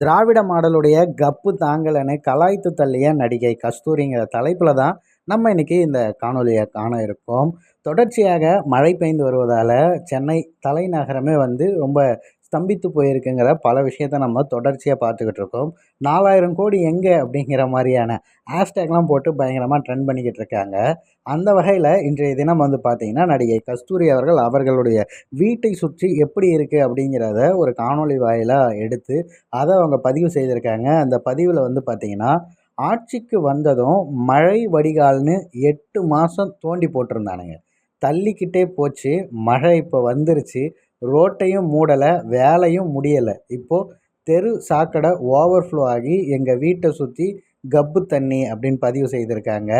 திராவிட மாடலுடைய cup தாங்கலன்னு கலாய்த்து தள்ளிய நடிகை கஸ்தூரிங்கிற தலைப்பில் தான் நம்ம இன்றைக்கி இந்த காணொலியை காண இருக்கோம். தொடர்ச்சியாக மழை பெய்து வருவதால் சென்னை தலைநகரமே வந்து ரொம்ப ஸ்தம்பித்து போயிருக்குங்கிற பல விஷயத்த நம்ம தொடர்ச்சியாக பார்த்துக்கிட்டு இருக்கோம். நாலாயிரம் கோடி எங்கே அப்படிங்கிற மாதிரியான ஹேஷ்டேக்லாம் போட்டு பயங்கரமாக ட்ரெண்ட் பண்ணிக்கிட்டு இருக்காங்க. அந்த வகையில் இன்றைய தினம் வந்து பார்த்திங்கன்னா நடிகை கஸ்தூரி அவர்கள் அவர்களுடைய வீட்டை சுற்றி எப்படி இருக்குது அப்படிங்கிறத ஒரு காணொளி வாயிலாக எடுத்து அதை அவங்க பதிவு செய்திருக்காங்க. அந்த பதிவில் வந்து பார்த்திங்கன்னா ஆட்சிக்கு வந்ததும் மழை வடிகால்னு எட்டு மாதம் தோண்டி போட்டிருந்தானுங்க. தள்ளிக்கிட்டே போச்சு. மழை இப்போ வந்துருச்சு. ரோட்டையும் மூடலை வேலையும் முடியலை. இப்போது தெரு சாக்கடை ஓவர்ஃப்ளோ ஆகி எங்கள் வீட்டை சுற்றி கப்பு தண்ணி அப்படின்னு பதிவு செய்திருக்காங்க.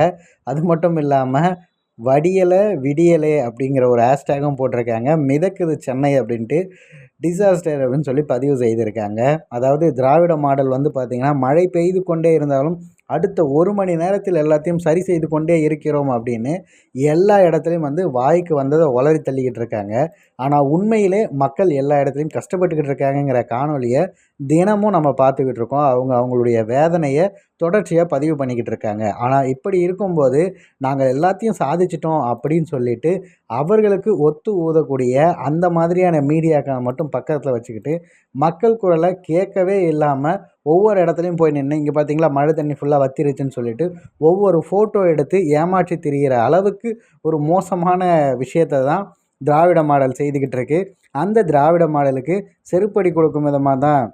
அது மட்டும் இல்லாமல் வடியலை விடியலை அப்படிங்கிற ஒரு ஹேஷ்டேகும் போட்டிருக்காங்க. மிதக்குது சென்னை அப்படின்ட்டு டிசாஸ்டர் அப்படின்னு சொல்லி பதிவு செய்திருக்காங்க. அதாவது திராவிட மாடல் வந்து பார்த்திங்கன்னா மழை பெய்து கொண்டே இருந்தாலும் அடுத்த ஒரு மணி நேரத்தில் எல்லாத்தையும் சரி செய்து கொண்டே இருக்கிறோம் அப்படின்னு எல்லா இடத்துலையும் வந்து வாய்க்கு வந்ததை உளறி தள்ளிக்கிட்டு இருக்காங்க. ஆனால் உண்மையிலே மக்கள் எல்லா இடத்துலையும் கஷ்டப்பட்டுக்கிட்டு இருக்காங்கங்கிற காணொலியை தினமும் நம்ம பார்த்துக்கிட்டு இருக்கோம். அவங்க அவங்களுடைய வேதனையை தொடர்ச்சியாக பதிவு பண்ணிக்கிட்டு இருக்காங்க. ஆனால் இப்படி இருக்கும்போது நாங்கள் எல்லாத்தையும் சாதிச்சிட்டோம் அப்படின்னு சொல்லிட்டு அவர்களுக்கு ஒத்து ஊதக்கூடிய அந்த மாதிரியான மீடியாக்களை மட்டும் பக்கத்தில் வச்சுக்கிட்டு மக்கள் குரலை கேட்கவே இல்லாமல் ஒவ்வொரு இடத்துலையும் போய் நின்று இங்கே பார்த்தீங்களா மழை தண்ணி ஃபுல்லாக வத்திருச்சுன்னு சொல்லிட்டு ஒவ்வொரு ஃபோட்டோ எடுத்து ஏமாற்றி திரிகிற அளவுக்கு ஒரு மோசமான விஷயத்தை தான் திராவிட மாடல் செய்துக்கிட்டு இருக்கு. அந்த திராவிட மாடலுக்கு செருப்படி கொடுக்கும் விதமாக தான்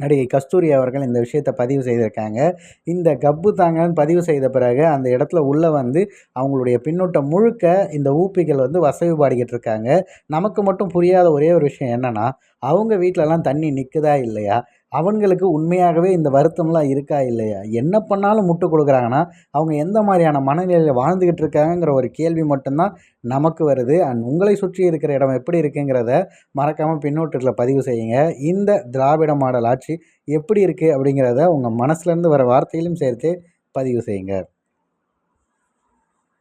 நடிகை கஸ்தூரி அவர்கள் இந்த விஷயத்தை பதிவு செய்திருக்காங்க. இந்த கப்பு தாங்கன்னு பதிவு செய்த பிறகு அந்த இடத்துல உள்ளே வந்து அவங்களுடைய பின்னூட்டம் முழுக்க இந்த ஊப்பிகள் வந்து வசதி பாடிக்கிட்டு இருக்காங்க. நமக்கு மட்டும் புரியாத ஒரே ஒரு விஷயம் என்னென்னா அவங்க வீட்டிலலாம் தண்ணி நிற்குதா இல்லையா? அவங்களுக்கு உண்மையாகவே இந்த வருத்தம்லாம் இருக்கா இல்லையா? என்ன பண்ணாலும் முட்டு கொடுக்குறாங்கன்னா அவங்க எந்த மாதிரியான மனநிலையில் வாழ்ந்துக்கிட்டு இருக்காங்கங்கிற ஒரு கேள்வி மட்டும்தான் நமக்கு வருது. அண்ட் உங்களை சுற்றி இருக்கிற இடம் எப்படி இருக்குங்கிறத மறக்காமல் பின்னோட்டத்தில் பதிவு செய்யுங்க. இந்த திராவிட மாடல் ஆட்சி எப்படி இருக்குது அப்படிங்கிறத உங்கள் மனசுலேருந்து வர வார்த்தையிலும் சேர்த்து பதிவு செய்யுங்க.